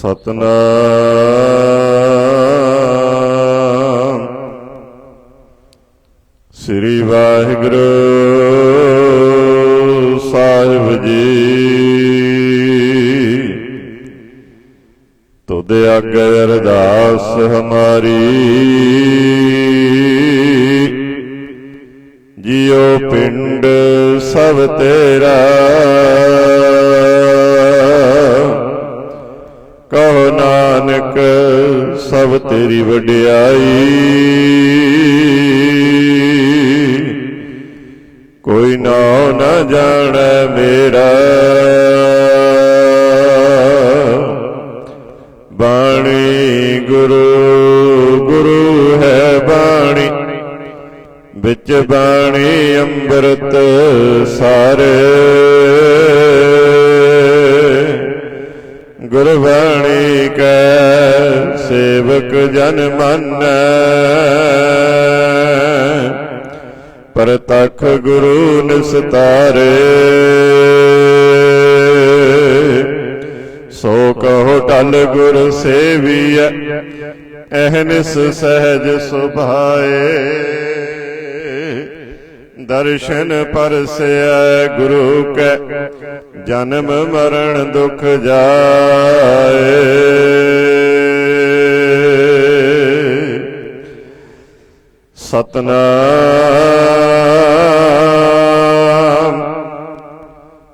ਸਤਨਾਮ। ਸ੍ਰੀ ਵਾਹਿਗੁਰੂ ਸਾਹਿਬ ਜੀ। ਤੁਧ ਆਗੇ ਅਰਦਾਸ ਹਮਾਰੀ। ਜਿਉ ਪਿੰਡ ਸਭ ਤੇਰਾ ਤੇਰੀ ਵਡਿਆਈ। ਕੋਈ ਨਾਉ ਨਾ ਜਾਣੈ ਮੇਰਾ। ਬਾਣੀ ਗੁਰੂ ਗੁਰੂ ਹੈ ਬਾਣੀ। ਵਿੱਚ ਬਾਣੀ ਅੰਮ੍ਰਿਤ ਸਾਰੇ। ਗੁਰਬਾਣੀ ਕੈ ਸੇਵਕ ਜਨ ਮੰਨੈ। ਪਰਤਖ ਗੁਰੂ ਨਿਸਤਾਰੇ। ਸੋ ਕਹੋ ਟਲ ਗੁਰ ਸੇਵੀਐ ਅਹਨਿਸ ਸਹਿਜ ਸੁਭਾਏ। ਦਰਸ਼ਨ ਪਰਸੈ ਗੁਰੂ ਕੈ, ਜਨਮ ਮਰਨ ਦੁਖ ਜਾਏ। ਸਤਨਾਮ।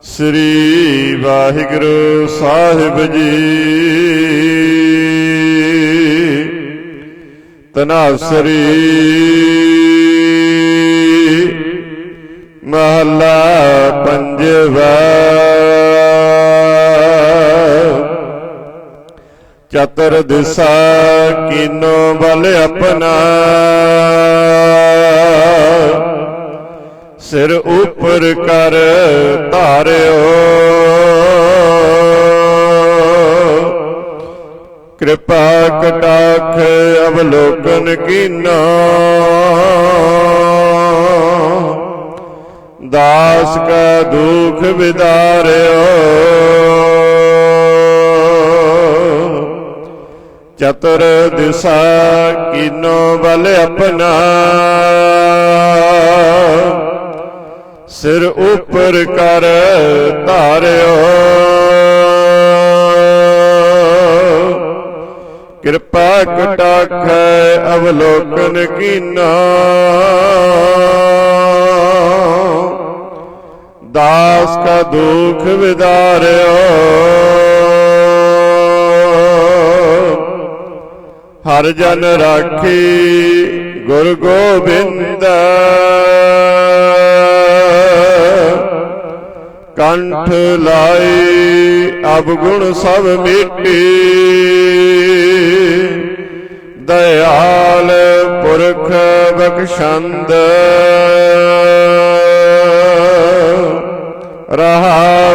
ਸ੍ਰੀ ਵਾਹਿਗੁਰੂ ਸਾਹਿਬ ਜੀ। ਤਨਾਸਰੀ। ਮਹਲਾ ਪੰਜਵਾ। ਚਤਰ ਦਿਸਾ ਕੀਨੋ ਬਲ ਆਪਣਾ। ਸਿਰ ਉਪਰ ਕਰ ਧਾਰਿਓ। ਕਿਰਪਾ ਕਟਾਖ ਅਵਲੋਕਨ ਕੀਨਾ। ਦਾਸ ਕਾ ਦੁਖ ਵਿਦਾਰਿਓ। ਚਤੁਰ ਦਿਸਾ ਕੀਨੋ ਬਲ ਆਪਣਾ। ਸਿਰ ਉਪਰ ਕਰ ਧਾਰਿਓ। ਕਿਰਪਾ ਕਟਾਖ ਅਵਲੋਕਨ ਕੀਨਾ। ਦਾਸ ਕਾ ਦੁਖ ਵਿਦਾਰਿਓ। ਹਰ ਜਨ ਰਾਖੀ ਗੁਰ ਗੋਬਿੰਦ। ਕੰਠ ਲਾਈ ਅਬ ਗੁਣ ਸਭ ਮਿਟੀ। ਦਇਆਲ ਪੁਰਖ ਬਖਸ਼ੰਦ। ਰਹਾ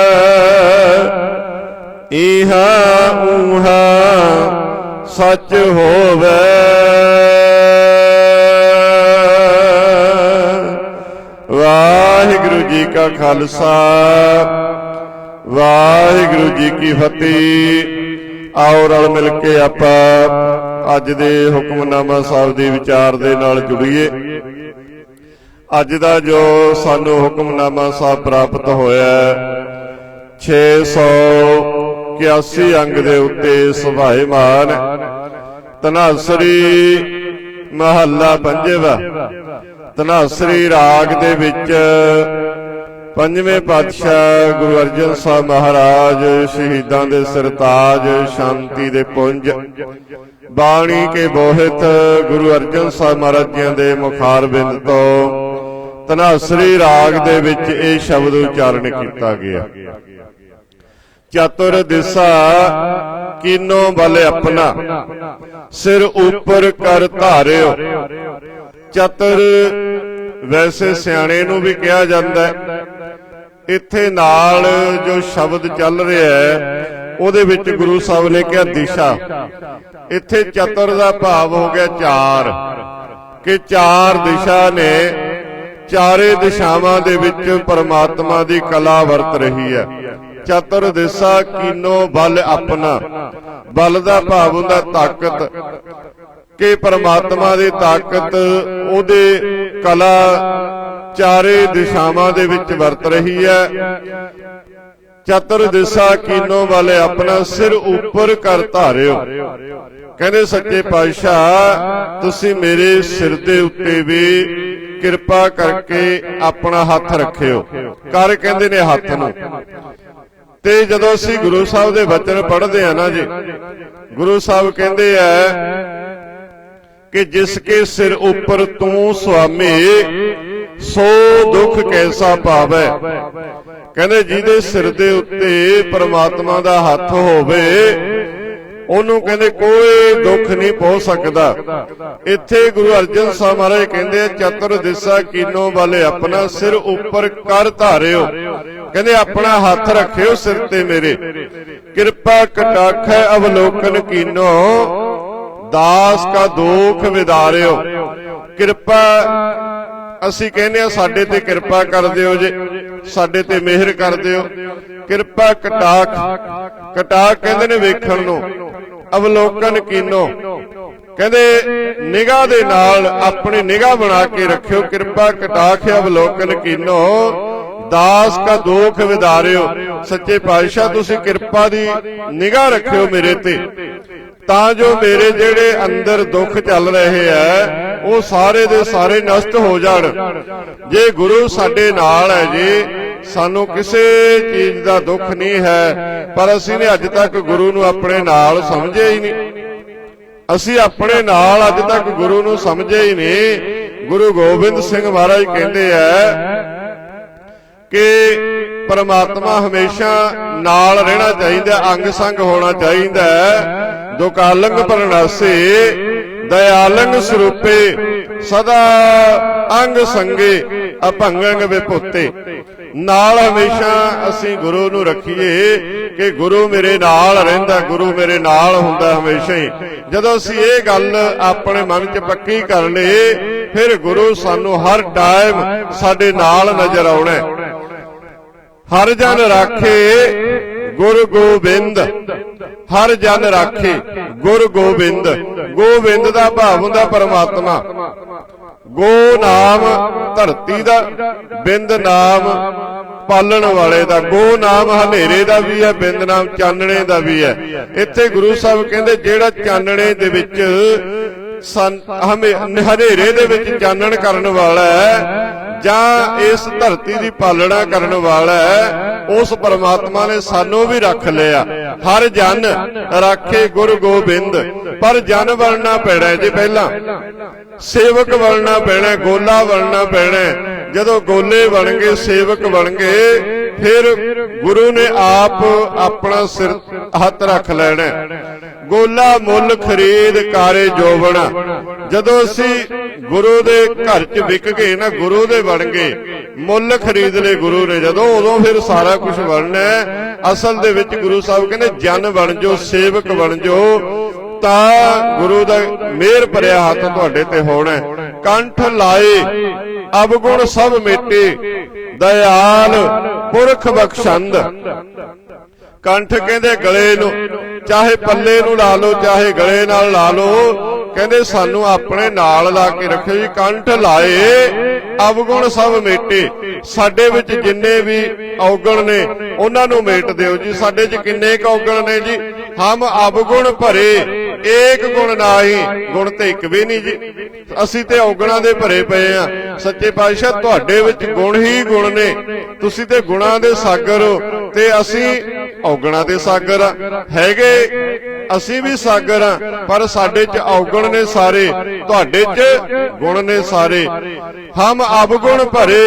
ਇਹਾ ਉਹਾ ਸੱਚ ਹੋਵੇ। ਵਾਹਿਗੁਰੂ ਜੀ ਕਾ ਖਾਲਸਾ, ਵਾਹਿਗੁਰੂ ਜੀ ਕੀ ਫਤਿਹ। ਆਓ ਰਲ ਮਿਲ ਕੇ ਆਪਾਂ ਅੱਜ ਦੇ ਹੁਕਮਨਾਮਾ ਸਾਹਿਬ ਦੇ ਵਿਚਾਰ ਦੇ ਨਾਲ ਜੁੜੀਏ। ਅੱਜ ਦਾ ਜੋ ਸਾਨੂੰ ਹੁਕਮਨਾਮਾ ਸਾਹਿਬ ਪ੍ਰਾਪਤ ਹੋਇਆ 600 81 ਅੰਗ ਦੇ ਉੱਤੇ ਸੁਭਾਇਮਾਨ ਤਨਾਸਰੀ ਮਹੱਲਾ ਪੰਜਵਾ, ਤਨਾਸਰੀ ਰਾਗ ਦੇ ਵਿੱਚ ਪੰਜਵੇਂ ਪਾਤਸ਼ਾਹ ਗੁਰੂ ਅਰਜਨ ਸਾਹਿਬ ਮਹਾਰਾਜ ਸ਼ਹੀਦਾਂ ਦੇ ਸਰਤਾਜ, ਸ਼ਾਂਤੀ ਦੇ ਪੁੰਜ, ਬਾਣੀ ਕੇ ਬੋਹਿਤ ਗੁਰੂ ਅਰਜਨ ਸਾਹਿਬ ਮਹਾਰਾਜ ਜੀਆਂ ਦੇ ਮੁਖਾਰਬਿੰਦ ਤੋਂ ਤਨਾਸਰੀ ਰਾਗ ਦੇ ਵਿੱਚ ਇਹ ਸ਼ਬਦ ਉਚਾਰਨ ਕੀਤਾ ਗਿਆ। ਚਤੁਰ ਦਿਸਾ, ਕੀਨੋ ਬਲ ਆਪਣਾ? ਸਿਰ ਉੱਪਰ ਕਰ ਧਾਰਿਓ। ਚਤੁਰ ਵੈਸੇ ਸਿਆਣੇ ਨੂੰ ਵੀ ਕਿਹਾ ਜਾਂਦਾ ਹੈ। ਇੱਥੇ ਨਾਲ ਜੋ ਸ਼ਬਦ ਚੱਲ ਰਿਹਾ ਹੈ, ਉਹਦੇ ਵਿੱਚ ਗੁਰੂ ਸਾਹਿਬ ਨੇ ਕਿਹਾ ਦਿਸ਼ਾ। ਇੱਥੇ ਚਤੁਰ ਦਾ ਭਾਵ ਹੋ ਗਿਆ ਚਾਰ। ਕਿ ਚਾਰ ਦਿਸ਼ਾ ਨੇ, ਚਾਰੇ ਦਿਸ਼ਾਵਾਂ ਦੇ ਵਿੱਚ ਪਰਮਾਤਮਾ ਦੀ ਕਲਾ ਵਰਤ ਰਹੀ ਹੈ। ਚਤੁਰ ਦਿਸ਼ਾ ਕੀਨੋ ਬਲ ਆਪਣਾ। ਬਲ ਦਾ ਭਾਵ ਹੁੰਦਾ ਤਾਕਤ। ਕਿ ਪਰਮਾਤਮਾ ਦੀ ਤਾਕਤ ਉਹਦੇ ਕਲਾ ਚਾਰੇ ਦਿਸ਼ਾਵਾਂ ਦੇ ਵਿੱਚ ਵਰਤ ਰਹੀ ਹੈ। ਚਤੁਰ ਦਿਸ਼ਾ ਕੀਨੋ ਵਾਲੇ ਆਪਣਾ ਸਿਰ ਉੱਪਰ ਕਰ ਧਾਰਿਓ। ਕਹਿੰਦੇ ਸੱਚੇ ਪਾਤਸ਼ਾਹ, ਤੁਸੀਂ ਮੇਰੇ ਸਿਰ ਦੇ ਉੱਤੇ ਵੀ ਕਿਰਪਾ ਕਰਕੇ ਆਪਣਾ ਹੱਥ ਰੱਖਿਓ। ਕਰ ਕਹਿੰਦੇ ਨੇ ਹੱਥ ਨੂੰ। ਤੇ ਜਦੋਂ ਅਸੀਂ ਗੁਰੂ ਸਾਹਿਬ ਦੇ ਵਚਨ ਪੜ੍ਹਦੇ ਆ ਨਾ ਜੀ, ਗੁਰੂ ਸਾਹਿਬ ਕਹਿੰਦੇ ਆ ਕਿ ਜਿਸ ਕੇ ਸਿਰ ਉੱਪਰ ਤੂੰ ਸੁਆਮੀ, ਸੋ ਦੁੱਖ ਕੈਸਾ ਪਾਵੇ? ਕਹਿੰਦੇ ਜਿਹਦੇ ਸਿਰ ਦੇ ਉੱਤੇ ਪਰਮਾਤਮਾ ਦਾ ਹੱਥ ਹੋਵੇ ਉਹਨੂੰ ਕਹਿੰਦੇ ਕੋਈ ਦੁੱਖ ਨਹੀਂ ਪਹੁੰਚ ਸਕਦਾ। ਇੱਥੇ ਗੁਰੂ ਅਰਜਨ ਸਾਹਿਬ ਮਹਾਰਾਜ ਕਹਿੰਦੇ ਚਤੁਰ ਦਿਸ਼ਾ ਕੀਨੋ ਵਾਲੇ ਆਪਣਾ ਸਿਰ ਉੱਪਰ ਕਰ ਧਾਰਿਓ। ਕਹਿੰਦੇ ਆਪਣਾ ਹੱਥ ਰੱਖਿਓ ਸਿਰ ਤੇ ਮੇਰੇ। ਕਿਰਪਾ ਕਟਾਖ ਅਵਲੋਕਨ ਕੀਨੋ। ਦਾਸ ਕਾ ਦੁਖ ਵਿਦਾਰਿਓ। ਕਿਰਪਾ, ਅਸੀਂ ਕਹਿੰਦੇ ਆ, ਸਾਡੇ ਤੇ ਕਿਰਪਾ ਕਰ ਦਿਓ ਜੇ। ਸਾਡੇ ਤੇ ਮਿਹਰ ਕਰ ਦਿਓ। ਕਿਰਪਾ ਕਟਾਖ। ਕਟਾਖ ਕਹਿੰਦੇ ਨੇ ਵੇਖਣ ਨੂੰ। ਅਵਲੋਕਨ ਕੀਨੋ। ਕਹਿੰਦੇ, ਨਿਗਾਹ ਦੇ ਨਾਲ ਆਪਣੀ ਨਿਗਾਹ ਬਣਾ ਕੇ ਰੱਖਿਓ। ਕਿਰਪਾ ਕਟਾਖ ਅਵਲੋਕਨ ਕੀਨੋ। ਦਾਸ ਕਾ ਦੁਖ ਵਿਦਾਰਿਓ। ਸੱਚੇ ਪਾਤਸ਼ਾਹ, ਤੁਸੀਂ ਕਿਰਪਾ ਦੀ ਨਿਗਾਹ ਰੱਖਿਓ ਮੇਰੇ ਤੇ। ਤਾਂ ਜੋ ਮੇਰੇ ਜਿਹੜੇ ਅੰਦਰ ਦੁੱਖ ਚੱਲ ਰਹੇ ਆ ਉਹ ਸਾਰੇ ਦੇ ਸਾਰੇ ਨਸ਼ਟ ਹੋ ਜਾਣ। ਜੇ ਗੁਰੂ ਸਾਡੇ ਨਾਲ ਹੈ ਜੀ ਸਾਨੂੰ ਕਿਸੇ ਚੀਜ਼ ਦਾ ਦੁੱਖ ਨਹੀਂ ਹੈ, ਪਰ ਅਸੀਂ ਨੇ ਅੱਜ ਤੱਕ ਗੁਰੂ ਨੂੰ ਆਪਣੇ ਨਾਲ ਸਮਝਿਆ ਹੀ ਨਹੀਂ। ਅਸੀਂ ਆਪਣੇ ਨਾਲ ਅੱਜ ਤੱਕ ਗੁਰੂ ਨੂੰ ਸਮਝਿਆ ਹੀ ਨਹੀਂ। ਗੁਰੂ ਗੋਬਿੰਦ ਸਿੰਘ ਮਹਾਰਾਜ ਕਹਿੰਦੇ ਆ ਕਿ ਪਰਮਾਤਮਾ ਹਮੇਸ਼ਾ ਨਾਲ ਰਹਿਣਾ ਚਾਹੀਦਾ, ਅੰਗ ਸੰਗ ਹੋਣਾ ਚਾਹੀਦਾ ਦੁਕਾਲੰਗ ਪਰਨਾਸੇ ਦਇਆਲੰਗ ਸਰੂਪੇ, ਸਦਾ ਅੰਗ ਸੰਗੇ, ਅਭੰਗੰਗ ਵਿਭੁੱਤੇ। ਨਾਲ ਹਮੇਸ਼ਾ ਅਸੀਂ ਗੁਰੂ ਨੂੰ ਰੱਖੀਏ ਕਿ ਗੁਰੂ ਮੇਰੇ ਨਾਲ ਰਹਿੰਦਾ, ਗੁਰੂ ਮੇਰੇ ਨਾਲ ਹੁੰਦਾ ਹਮੇਸ਼ਾ ਹੀ। ਜਦੋਂ ਅਸੀਂ ਇਹ ਗੱਲ ਆਪਣੇ ਮਨ 'ਚ ਪੱਕੀ ਕਰ ਲਏ ਫਿਰ ਗੁਰੂ ਸਾਨੂੰ ਹਰ ਟਾਈਮ ਸਾਡੇ ਨਾਲ ਨਜ਼ਰ ਆਉਣਾ ਹਰ ਜਨ ਰਾਖੇ ਗੁਰ ਗੋਬਿੰਦ। ਹਰ ਜਨ ਰਾਖੇ ਗੁਰ ਗੋਬਿੰਦ। ਗੋਬਿੰਦ ਦਾ ਭਾਵ ਹੁੰਦਾ ਪਰਮਾਤਮਾ। ਗੋ ਨਾਮ ਧਰਤੀ ਦਾ, ਬਿੰਦ ਨਾਮ ਪਾਲਣ ਵਾਲੇ ਦਾ। ਗੋ ਨਾਮ ਹਨੇਰੇ ਦਾ ਵੀ ਹੈ, ਬਿੰਦ ਨਾਮ ਚਾਨਣੇ ਦਾ ਵੀ ਹੈ। ਇੱਥੇ ਗੁਰੂ ਸਾਹਿਬ ਕਹਿੰਦੇ, ਜਿਹੜਾ ਚਾਨਣੇ ਦੇ ਵਿੱਚ ਹਨੇਰੇ ਦੇ ਵਿੱਚ ਚਾਨਣ ਕਰਨ ਵਾਲਾ ਹੈ ਜਾਂ ਇਸ ਧਰਤੀ ਦੀ ਪਾਲਣਾ ਕਰਨ ਵਾਲਾ ਹੈ, ਉਸ ਪਰਮਾਤਮਾ ਨੇ ਸਾਨੂੰ ਵੀ ਰੱਖ ਲਿਆ। ਹਰ ਜਨ ਰਾਖੇ ਗੁਰ ਗੋਬਿੰਦ। ਪਰ ਜਨ ਬਣਨਾ ਪੈਣਾ ਜੀ ਪਹਿਲਾਂ। ਸੇਵਕ ਬਣਨਾ ਪੈਣਾ ਗੋਲਾ ਬਣਨਾ ਪੈਣਾ ਜਦੋਂ ਗੋਲੇ ਬਣ ਗਏ, ਸੇਵਕ ਬਣ ਗਏ, ਫਿਰ ਗੁਰੂ ਨੇ ਆਪ ਆਪਣਾ ਸਿਰ ਹੱਥ ਰੱਖ ਲੈਣਾ। ਗੋਲਾ ਮੁੱਲ ਖਰੀਦ ਕਾਰੇ ਜੋਬਣਾ। ਜਦੋਂ ਅਸੀਂ ਗੁਰੂ ਦੇ ਘਰ 'ਚ ਵਿਕ ਗਏ ਨਾ, ਗੁਰੂ ਦੇ ਬਣ ਗਏ, ਮੁੱਲ ਖਰੀਦ ਲਏ ਗੁਰੂ ਨੇ। ਜਦੋਂ ਉਦੋਂ ਫਿਰ ਸਾਰਾ ਕੁਝ ਬਣਨਾ ਅਸਲ ਦੇ ਵਿੱਚ ਗੁਰੂ ਸਾਹਿਬ ਕਹਿੰਦੇ, ਜਨ ਬਣ ਜੋ ਸੇਵਕ ਬਣ ਜੋ ਤਾਂ ਗੁਰੂ ਦਾ ਮਿਹਰ ਭਰਿਆ ਹੱਥ ਤੁਹਾਡੇ ਤੇ ਹੋਣਾ ਕੰਠ ਲਾਏ ਅਵਗੁਣ ਸਭ ਮੇਟੇ, ਦਇਆਲ ਪੁਰਖ ਬਖਸ਼ੰਦ ਕੰਠ ਕਹਿੰਦੇ ਗਲੇ ਨੂੰ, ਚਾਹੇ ਪੱਲੇ ਨੂੰ ਲਾ ਲਓ, ਚਾਹੇ ਗਲੇ ਨਾਲ ਲਾ ਲਓ, ਕਹਿੰਦੇ ਸਾਨੂੰ ਆਪਣੇ ਨਾਲ ਲਾ ਕੇ ਰੱਖਿਓ ਜੀ, ਕੰਠ ਲਾਏ ਅਵਗੁਣ ਸਭ ਮੇਟੇ। ਸਾਡੇ ਵਿੱਚ ਜਿੰਨੇ ਵੀ ਔਗਣ ਨੇ, ਉਹਨਾਂ ਨੂੰ ਮੇਟ ਦਿਓ ਜੀ। ਸਾਡੇ 'ਚ ਕਿੰਨੇ ਕ ਔਗਣ ਨੇ ਜੀ? ਹਮ ਅਵਗੁਣ ਭਰੇ ਏਕ ਗੁਣ ਨਾਹੀ, ਗੁਣ ਤੇ ਇੱਕ ਵੀ ਨਹੀਂ ਜੀ। ਅਸੀਂ ਤੇ ਔਗਣਾ ਦੇ ਭਰੇ ਪਏ ਆ। ਸੱਚੇ ਪਾਤਸ਼ਾਹ, ਤੁਹਾਡੇ ਵਿੱਚ ਗੁਣ ਹੀ ਗੁਣ ਨੇ। ਤੁਸੀਂ ਤੇ ਗੁਣਾਂ ਦੇ ਸਾਗਰ ਹੋ ਤੇ ਅਸੀਂ ਔਗਣਾ ਦੇ ਸਾਗਰ ਆ। ਹੈਗੇ, ਅਸੀਂ ਵੀ ਸਾਗਰ ਆ, ਪਰ ਸਾਡੇ ਚ ਔਗਣ ਨੇ ਸਾਰੇ, ਤੁਹਾਡੇ ਚ ਗੁਣ ਨੇ ਸਾਰੇ। ਹਮ ਅਵਗੁਣ ਭਰੇ,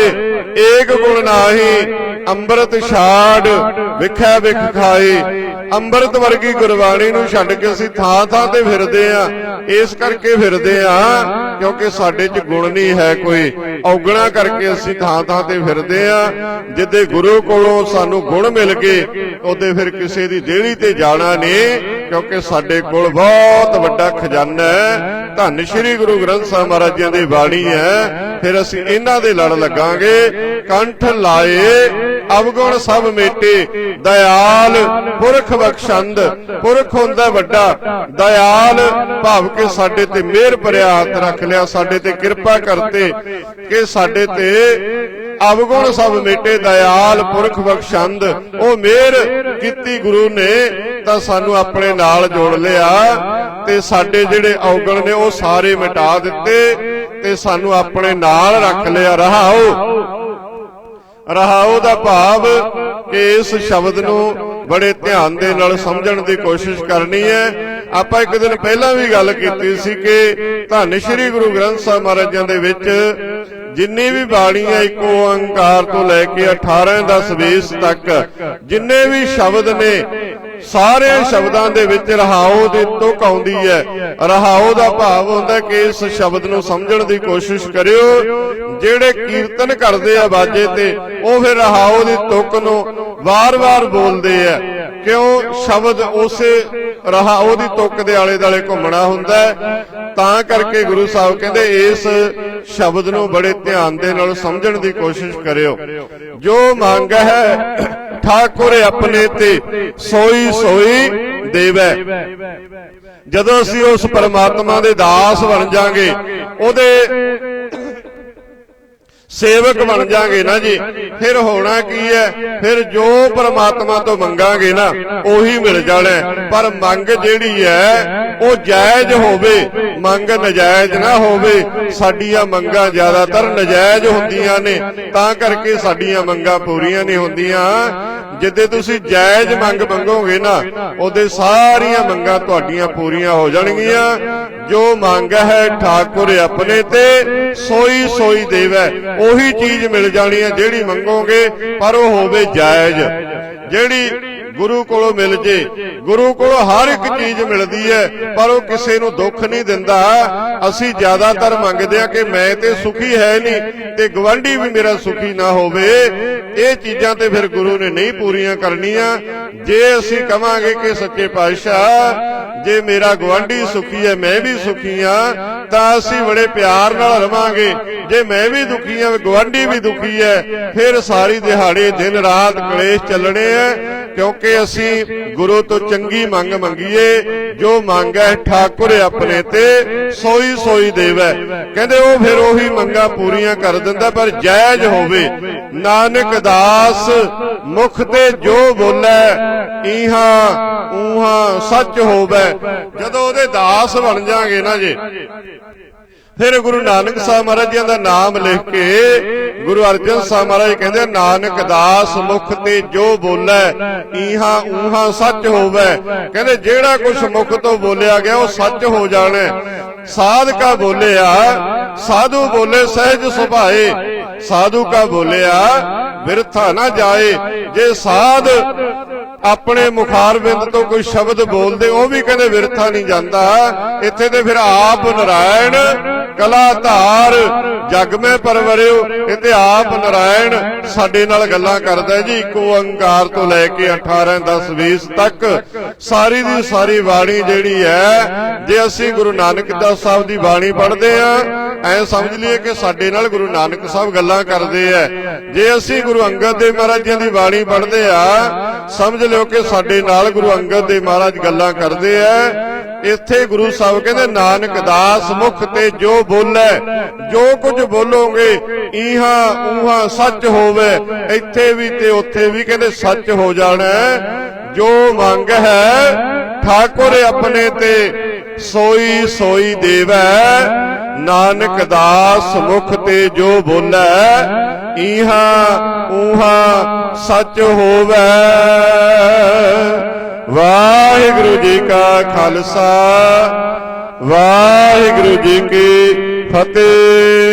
ਏਕ ਗੁਣ ਨਾਹੀ ਅੰਮ੍ਰਿਤ ਛਾੜ, ਵਿਖੈ ਵਿਖ ਖਾਏ। ਅੰਮ੍ਰਿਤ ਵਰਗੀ ਗੁਰਬਾਣੀ ਨੂੰ ਛੱਡ ਕੇ ਅਸੀਂ ਥਾਂ ਥਾਂ ਤੇ ਫਿਰਦੇ ਆ। ਇਸ ਕਰਕੇ ਫਿਰਦੇ ਆ, ਕਿਉਂਕਿ ਸਾਡੇ 'ਚ ਗੁਣ ਨਹੀਂ ਹੈ ਕੋਈ। ਔਗਣਾ ਕਰਕੇ ਅਸੀਂ ਥਾਂ ਥਾਂ ਤੇ ਫਿਰਦੇ ਆ। ਜਿੱਦੇ ਗੁਰੂ ਕੋਲੋਂ ਸਾਨੂੰ ਗੁਣ ਮਿਲ ਗਏ, ਉਹਦੇ ਫਿਰ ਕਿਸੇ ਦੀ ਦੇਹੜੀ ਤੇ ਜਾਣਾ ਨਹੀਂ। ਕਿਉਂਕਿ ਸਾਡੇ ਕੋਲ ਬਹੁਤ ਵੱਡਾ ਖਜ਼ਾਨਾ ਹੈ। ਧੰਨ ਸ਼੍ਰੀ ਗੁਰੂ ਗ੍ਰੰਥ ਸਾਹਿਬ ਮਹਾਰਾਜ ਜੀ ਦੀ ਬਾਣੀ ਹੈ। ਫਿਰ ਅਸੀਂ ਇਹਨਾਂ ਦੇ ਲੜ ਲੱਗਾਂਗੇ। ਕੰਠ ਲਾਏ, ਅਵਗੁਣ ਸਭ ਮੇਟੇ। ਦਇਆਲ ਪੁਰਖ ਬਖਸ਼ੰਦ, ਪੁਰਖ ਹੁੰਦਾ ਵੱਡਾ। ਦਇਆਲ ਭਾਵ ਕਿ ਸਾਡੇ ਤੇ ਮਿਹਰ ਭਰਿਆ ਹੱਥ ਰੱਖ ਲਿਆ, ਸਾਡੇ ਤੇ ਕਿਰਪਾ ਕਰਤੇ ਕਿ ਸਾਡੇ ਤੇ ਅਵਗੁਣ ਸਭ ਮੇਟੇ। ਦਇਆਲ ਪੁਰਖ ਬਖਸ਼ੰਦ, ਉਹ ਮਿਹਰ ਕੀਤੀ ਗੁਰੂ ਨੇ। ਤਾਂ ਸਾਨੂੰ ਆਪਣੇ ਨਾਲ ਜੋੜ ਲਿਆ ਤੇ ਸਾਡੇ ਜਿਹੜੇ ਔਗਣ ਨੇ ਉਹ ਸਾਰੇ ਮਿਟਾ ਦਿੱਤੇ ਤੇ ਸਾਨੂੰ ਆਪਣੇ ਨਾਲ ਰੱਖ ਲਿਆ। ਰਹਾਓ। ਰਹਾਉ ਦਾ ਭਾਵ ਕਿ ਇਸ ਸ਼ਬਦ ਨੂੰ ਬੜੇ ਧਿਆਨ ਦੇ ਨਾਲ ਸਮਝਣ ਦੀ ਕੋਸ਼ਿਸ਼ ਕਰਨੀ ਹੈ। ਆਪਾਂ ਇੱਕ ਦਿਨ ਪਹਿਲਾਂ ਵੀ ਗੱਲ ਕੀਤੀ ਸੀ ਕਿ ਧੰਨ ਸ਼੍ਰੀ ਗੁਰੂ ਗ੍ਰੰਥ ਸਾਹਿਬ ਮਹਾਰਾਜਾਂ ਦੇ ਵਿੱਚ ਜਿੰਨੀ ਵੀ ਬਾਣੀਆਂ ਇੱਕ ਓੰਕਾਰ ਤੋਂ ਲੈ ਕੇ 18 ਦਾ 20 ਤੱਕ, ਜਿੰਨੇ ਵੀ ਸ਼ਬਦ ਨੇ ਸਾਰੇ ਸ਼ਬਦਾਂ ਦੇ ਵਿੱਚ ਰਹਾਉ ਦੀ ਤੁਕ ਆਉਂਦੀ ਹੈ। ਰਹਾਉ ਦਾ ਭਾਵ ਹੁੰਦਾ ਕਿ ਇਸ ਸ਼ਬਦ ਨੂੰ ਸਮਝਣ ਦੀ ਕੋਸ਼ਿਸ਼ ਕਰਿਓ। ਜਿਹੜੇ ਕੀਰਤਨ ਕਰਦੇ ਆ ਬਾਜੇ ਤੇ ਉਹ ਫਿਰ ਰਹਾਉ ਦੀ ਤੁਕ ਨੂੰ ਵਾਰ-ਵਾਰ ਬੋਲਦੇ ਆ। ਕਿਉਂ? ਸ਼ਬਦ ਉਸੇ ਰਹਾਉ ਦੀ ਤੁਕ ਦੇ ਆਲੇ ਦਾਲੇ ਘੁੰਮਣਾ ਹੁੰਦਾ ਤਾਂ ਕਰਕੇ ਗੁਰੂ ਸਾਹਿਬ ਕਹਿੰਦੇ ਇਸ ਸ਼ਬਦ ਨੂੰ ਬੜੇ ਧਿਆਨ ਦੇ ਨਾਲ ਸਮਝਣ ਦੀ ਕੋਸ਼ਿਸ਼ ਕਰਿਓ। ਜੋ ਮੰਗ ਹੈ ਠਾਕੁਰ ਆਪਣੇ ਤੇ ਸੋਈ ਸੋਈ ਦੇਵੈ। ਜਦੋਂ ਅਸੀਂ ਉਸ ਪਰਮਾਤਮਾ ਦੇ ਦਾਸ ਬਣ ਜਾਾਂਗੇ, ਉਹਦੇ ਸੇਵਕ ਬਣ ਜਾਾਂਗੇ ਨਾ ਜੀ। ਫਿਰ ਹੋਣਾ ਕੀ ਹੈ? ਫਿਰ ਜੋ ਪਰਮਾਤਮਾ ਤੋਂ ਮੰਗਾਂਗੇ ਨਾ, ਉਹੀ ਮਿਲ ਜਾਣਾ ਪਰ ਮੰਗ ਜਿਹੜੀ ਹੈ, ਉਹ ਜਾਇਜ਼ ਹੋਵੇ, ਮੰਗ ਨਜਾਇਜ਼ ਨਾ ਹੋਵੇ, ਸਾਡੀਆਂ ਮੰਗਾਂ ਜ਼ਿਆਦਾਤਰ ਨਜਾਇਜ਼ ਹੁੰਦੀਆਂ ਨੇ। ਤਾਂ ਕਰਕੇ ਸਾਡੀਆਂ ਮੰਗਾਂ ਪੂਰੀਆਂ ਨਹੀਂ ਹੁੰਦੀਆਂ। ਜਿੱਦੇ ਤੁਸੀਂ ਜਾਇਜ਼ ਮੰਗ ਮੰਗੋਗੇ ਨਾ, ਉਹਦੇ ਸਾਰੀਆਂ ਮੰਗਾਂ ਤੁਹਾਡੀਆਂ ਪੂਰੀਆਂ ਹੋ ਜਾਣਗੀਆਂ। ਜੋ ਮੰਗ ਹੈ ਠਾਕੁਰ ਆਪਣੇ ਤੇ, ਸੋਈ ਸੋਈ ਦੇਵੈ। ਉਹੀ ਚੀਜ਼ ਮਿਲ ਜਾਣੀ ਹੈ ਜਿਹੜੀ ਮੰਗੋਗੇ, ਪਰ ਉਹ ਹੋਵੇ ਜਾਇਜ਼। ਜਿਹੜੀ ਗੁਰੂ ਕੋਲੋਂ ਮਿਲ ਜੇ। ਗੁਰੂ ਕੋਲੋਂ ਹਰ ਇੱਕ ਚੀਜ਼ ਮਿਲਦੀ ਹੈ, ਪਰ ਉਹ ਕਿਸੇ ਨੂੰ ਦੁੱਖ ਨਹੀਂ ਦਿੰਦਾ। ਅਸੀਂ ਜ਼ਿਆਦਾਤਰ ਮੰਗਦੇ ਆ ਕਿ ਮੈਂ ਤੇ ਸੁਖੀ ਹੈ ਨਹੀਂ, ਤੇ ਗਵਾਂਢੀ ਵੀ ਮੇਰਾ ਸੁਖੀ ਨਾ ਹੋਵੇ। ਇਹ ਚੀਜ਼ਾਂ ਤੇ ਫਿਰ ਗੁਰੂ ਨੇ ਨਹੀਂ ਪੂਰੀਆਂ ਕਰਨੀਆਂ। ਜੇ ਅਸੀਂ ਕਵਾਂਗੇ ਕਿ ਸੱਚੇ ਪਾਤਸ਼ਾਹ, ਜੇ ਮੇਰਾ ਗਵਾਂਢੀ ਸੁਖੀ ਹੈ, ਮੈਂ ਵੀ ਸੁਖੀ ਆ ਤਾਂ ਅਸੀਂ ਬੜੇ ਪਿਆਰ ਨਾਲ ਰਵਾਂਗੇ। ਜੇ ਮੈਂ ਵੀ ਦੁਖੀ ਆ ਗਵਾਂਢੀ ਵੀ ਦੁਖੀ ਹੈ, ਫਿਰ ਸਾਰੀ ਦਿਹਾੜੇ ਦਿਨ ਰਾਤ ਕਲੇਸ਼ ਚੱਲਣੇ ਆ। ਕਿਉਂਕਿ ਅਸੀਂ ਗੁਰੂ ਤੋਂ ਚੰਗੀ ਮੰਗ ਮੰਗੀਏ, ਜੋ ਮੰਗ ਠਾਕੁਰ ਆਪਣੇ ਤੇ, ਸੋਈ ਸੋਈ ਦੇਵੈ। ਕਹਿੰਦੇ ਉਹ ਫਿਰ ਉਹੀ ਮੰਗਾਂ ਪੂਰੀਆਂ ਕਰ ਦਿੰਦਾ, ਪਰ ਜਾਇਜ਼ ਹੋਵੇ। ਨਾਨਕ ਦਾਸ ਮੁਖ ਤੇ ਜੋ ਬੋਲੇ, ਈਹਾ ਊਹਾ ਸੱਚ ਹੋਵੇ। ਜਦੋਂ ਉਹਦੇ ਦਾਸ ਬਣ ਜਾਾਂਗੇ ਨਾ ਜੇ ਫਿਰ ਗੁਰੂ ਨਾਨਕ ਸਾਹਿਬ ਮਹਾਰਾਜ ਜੀ ਦਾ ਨਾਮ ਲਿਖ ਕੇ ਗੁਰੂ ਅਰਜਨ ਸਾਹਿਬ ਮਹਾਰਾਜ ਕਹਿੰਦੇ ਨਾਨਕ ਦਾਸ ਮੁਖ ਤੇ ਜੋ ਬੋਲੇ, ਈਹਾ ਊਹਾ ਸੱਚ ਹੋਵੇ। ਕਹਿੰਦੇ ਜਿਹੜਾ ਕੁਝ ਮੁਖ ਤੋਂ ਬੋਲਿਆ ਗਿਆ, ਉਹ ਸੱਚ ਹੋ ਜਾਣਾ। ਹੈ। ਸਾਧਕਾ ਬੋਲਿਆ, ਸਾਧੂ ਬੋਲੇ ਸਹਿਜ ਸੁਭਾਏ। ਸਾਧੂ ਕਾ ਬੋਲਿਆ, ਬਿਰਥਾ ਨਾ ਜਾਏ। ਜੇ ਸਾਧ ਆਪਣੇ ਮੁਖਾਰਬਿੰਦ ਤੋਂ ਕੋਈ ਸ਼ਬਦ ਬੋਲਦੇ, ਉਹ ਵੀ ਕਹਿੰਦੇ ਵਿਰਥਾ ਨਹੀਂ ਜਾਂਦਾ। ਇੱਥੇ ਤੇ ਫਿਰ ਆਪ ਨਰਾਇਣ ਕਲਾ ਧਾਰ ਜਗ ਮੈਂ ਪਰਵਰਿਓ, ਇੱਥੇ ਆਪ ਨਰਾਇਣ ਸਾਡੇ ਨਾਲ ਗੱਲਾਂ ਕਰਦਾ ਜੀ। ਇੱਕ ਓੰਕਾਰ ਤੋਂ ਲੈ ਕੇ 18 10 20 ਤੱਕ ਸਾਰੀ ਦੀ ਸਾਰੀ ਬਾਣੀ ਜਿਹੜੀ ਹੈ, ਜੇ ਅਸੀਂ ਗੁਰੂ ਨਾਨਕ ਦਾਸ ਸਾਹਿਬ ਦੀ ਬਾਣੀ ਪੜ੍ਹਦੇ ਆ ਐ ਸਮਝ ਲਈਏ ਕਿ ਸਾਡੇ ਨਾਲ ਗੁਰੂ ਨਾਨਕ ਸਾਹਿਬ ਗੱਲਾਂ ਕਰਦੇ ਆ ਜੇ ਅਸੀਂ ਗੁਰੂ ਅੰਗਦ ਦੇਵ ਮਹਾਰਾਜ ਜੀ ਦੀ ਬਾਣੀ ਪੜ੍ਹਦੇ ਆ ਸਮਝ ਲਿਓ ਕਿ ਸਾਡੇ ਨਾਲ ਗੁਰੂ ਅੰਗਦ ਦੇਵ ਮਹਾਰਾਜ ਗੱਲਾਂ ਕਰਦੇ ਆ। ਇੱਥੇ ਗੁਰੂ ਸਾਹਿਬ ਕਹਿੰਦੇ, ਨਾਨਕ ਦਾਸ ਮੁਖ ਤੇ ਜੋ ਬੋਲੇ, ਜੋ ਕੁਝ ਬੋਲੋਗੇ, ਈਹਾ ਊਹਾ ਸੱਚ ਹੋਵੇ। ਇੱਥੇ ਵੀ ਤੇ ਉੱਥੇ ਵੀ ਕਹਿੰਦੇ ਸੱਚ ਹੋ ਜਾਣਾ ਜੋ ਮੰਗ ਹੈ, ਠਾਕੁਰ ਆਪਣੇ ਤੇ ਸੋਈ ਸੋਈ ਦੇਵੈ, ਨਾਨਕ ਦਾਸ ਮੁਖ ਤੇ ਜੋ ਬੋਲੇ, ਈਹਾ ਊਹਾ ਸੱਚ ਹੋਵੇ। ਵਾਹਿਗੁਰੂ ਜੀ ਕਾ ਖਾਲਸਾ, ਵਾਹਿਗੁਰੂ ਜੀ ਕੀ ਫਤਿਹ।